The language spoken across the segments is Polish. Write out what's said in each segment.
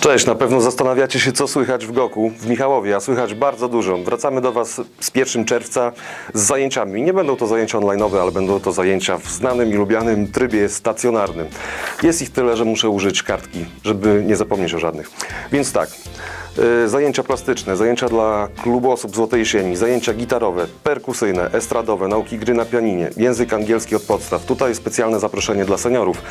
Cześć, na pewno zastanawiacie się, co słychać w Goku, w Michałowie, a słychać bardzo dużo. Wracamy do Was z 1 czerwca z zajęciami. Nie będą to zajęcia online'owe, ale będą to zajęcia w znanym i lubianym trybie stacjonarnym. Jest ich tyle, że muszę użyć kartki, żeby nie zapomnieć o żadnych. Więc tak, y, zajęcia plastyczne, zajęcia dla klubu osób Złotej Sieni, zajęcia gitarowe, perkusyjne, estradowe, nauki gry na pianinie, język angielski od podstaw. Tutaj specjalne zaproszenie dla seniorów.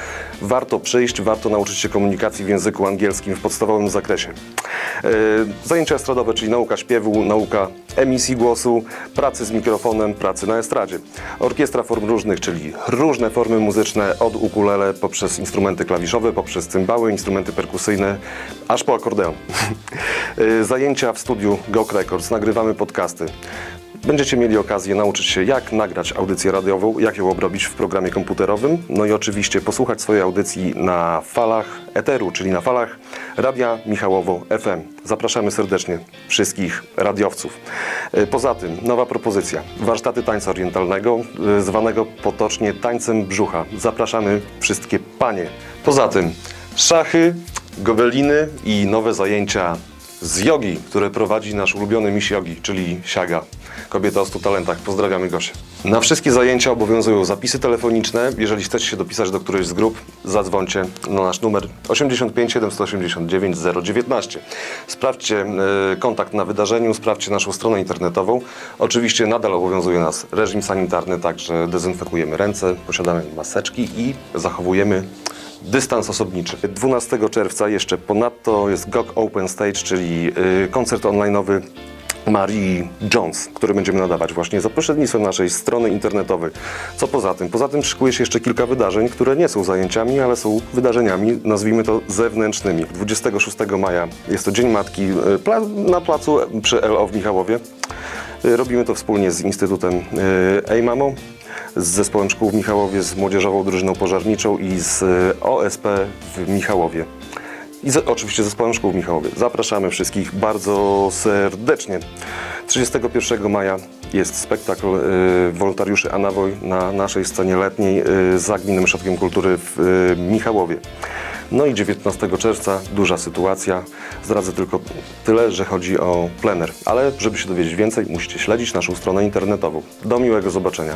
Warto przyjść, warto nauczyć się komunikacji w języku angielskim w podstawowym zakresie. E, Zajęcia estradowe, czyli nauka śpiewu, nauka emisji głosu, pracy z mikrofonem, pracy na estradzie. Orkiestra form różnych, czyli różne formy muzyczne od ukulele poprzez instrumenty klawiszowe, poprzez cymbały, instrumenty perkusyjne, aż po akordeon. E, Zajęcia w studiu GOK Records, nagrywamy podcasty. Będziecie mieli okazję nauczyć się, jak nagrać audycję radiową, jak ją obrobić w programie komputerowym, no i oczywiście posłuchać swojej audycji na falach eteru, czyli na falach Radia Michałowo FM. Zapraszamy serdecznie wszystkich radiowców. E, Poza tym nowa propozycja, warsztaty tańca orientalnego, e, zwanego potocznie tańcem brzucha. Zapraszamy wszystkie panie. Poza tym szachy, gobeliny i nowe zajęcia z jogi, które prowadzi nasz ulubiony miś jogi, czyli Siaga. Kobieta o 100 talentach. Pozdrawiamy Gosię. Na wszystkie zajęcia obowiązują zapisy telefoniczne. Jeżeli chcecie się dopisać do którejś z grup, zadzwońcie na nasz numer 85 789 019. Sprawdźcie e, kontakt na wydarzeniu, sprawdźcie naszą stronę internetową. Oczywiście nadal obowiązuje nas reżim sanitarny, także dezynfekujemy ręce, posiadamy maseczki i zachowujemy dystans osobniczy. 12 czerwca jeszcze ponadto jest GOG Open Stage, czyli y, koncert online'owy Marii Jones, który będziemy nadawać właśnie za pośrednictwem naszej strony internetowej. Co poza tym? Poza tym szykuje się jeszcze kilka wydarzeń, które nie są zajęciami, ale są wydarzeniami, nazwijmy to zewnętrznymi. 26 maja jest to Dzień Matki y, na placu przy LO w Michałowie. Y, Robimy to wspólnie z Instytutem Ej Mamo, z zespołem szkół w Michałowie, z młodzieżową drużyną pożarniczą i z y, OSP w Michałowie. I z, oczywiście zespołem szkół w Michałowie. Zapraszamy wszystkich bardzo serdecznie. 31 maja jest spektakl y, wolontariuszy Anawoj na naszej scenie letniej y, za Gminnym Ośrodkiem Kultury w y, Michałowie. No i 19 czerwca duża sytuacja. Zdradzę tylko tyle, że chodzi o plener. Ale żeby się dowiedzieć więcej, musicie śledzić naszą stronę internetową. Do miłego zobaczenia.